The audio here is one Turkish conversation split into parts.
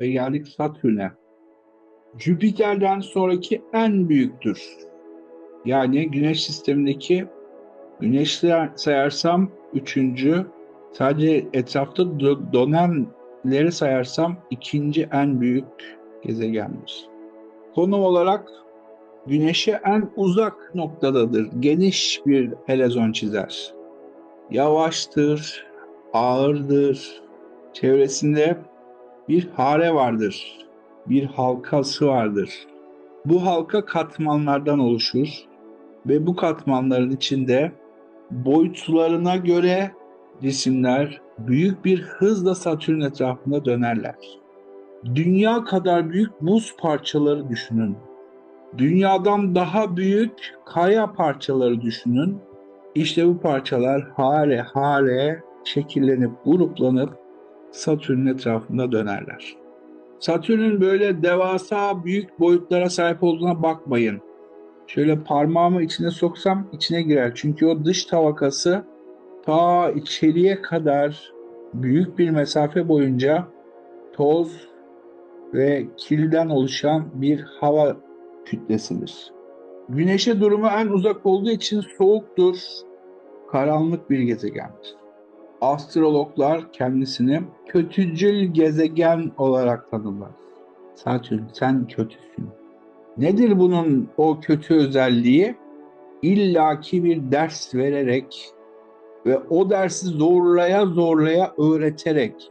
ve geldik Satürn'e. Jüpiter'den sonraki en büyüktür. Yani Güneş sistemindeki Güneş'i sayarsam üçüncü, sadece etrafta dö- dönenleri sayarsam ikinci en büyük gezegendir. Konum olarak Güneş'e en uzak noktadadır. Geniş bir helezon çizer. Yavaştır, ağırdır. Çevresinde bir hare vardır. Bir halkası vardır. Bu halka katmanlardan oluşur ve bu katmanların içinde boyutlarına göre cisimler büyük bir hızla Satürn etrafında dönerler. Dünya kadar büyük buz parçaları düşünün. Dünyadan daha büyük kaya parçaları düşünün. İşte bu parçalar hare hare şekillenip gruplanıp Satürn'ün etrafında dönerler. Satürn'ün böyle devasa büyük boyutlara sahip olduğuna bakmayın. Şöyle parmağımı içine soksam içine girer. Çünkü o dış tabakası ta içeriye kadar büyük bir mesafe boyunca toz ve kilden oluşan bir hava kütlesidir. Güneşe durumu en uzak olduğu için soğuktur, karanlık bir gezegendir. Astrologlar kendisini kötücül gezegen olarak tanımlar. Satürn sen kötüsün. Nedir bunun o kötü özelliği? İllaki bir ders vererek ve o dersi zorlaya zorlaya öğreterek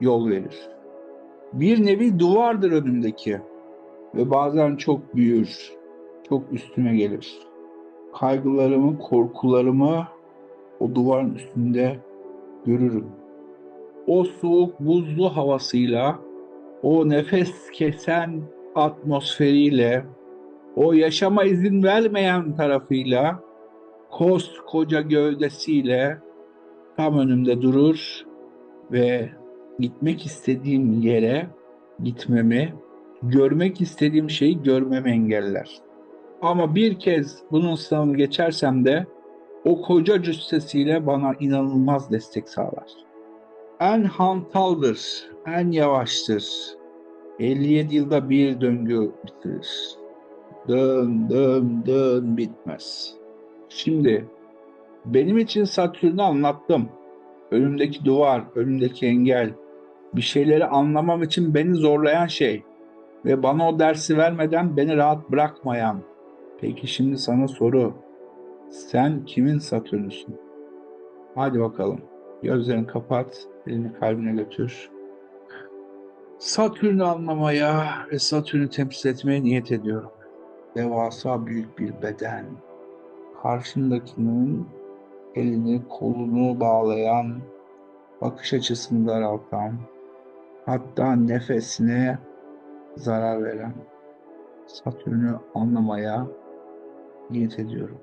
yol verir. Bir nevi duvardır önümdeki ve bazen çok büyür, çok üstüme gelir. Kaygılarımı, korkularımı o duvarın üstünde görürüm. O soğuk buzlu havasıyla, o nefes kesen atmosferiyle, o yaşama izin vermeyen tarafıyla, koskoca gövdesiyle tam önümde durur ve gitmek istediğim yere gitmemi, görmek istediğim şeyi görmemi engeller. Ama bir kez bunun sınavını geçersem de o koca cüssesiyle bana inanılmaz destek sağlar. En hantaldır, en yavaştır. 57 yılda bir döngü bitirir. Dön, dön, dön bitmez. Şimdi benim için Satürn'ü anlattım. Önümdeki duvar, önümdeki engel, bir şeyleri anlamam için beni zorlayan şey ve bana o dersi vermeden beni rahat bırakmayan. Peki şimdi sana soru. Sen kimin Satürn'üsün? Hadi bakalım. Gözlerini kapat, elini kalbine götür. Satürn'ü anlamaya ve Satürn'ü temsil etmeye niyet ediyorum. Devasa büyük bir beden. Karşındakinin elini, kolunu bağlayan, bakış açısını daraltan, hatta nefesine zarar veren Satürn'ü anlamaya niyet ediyorum.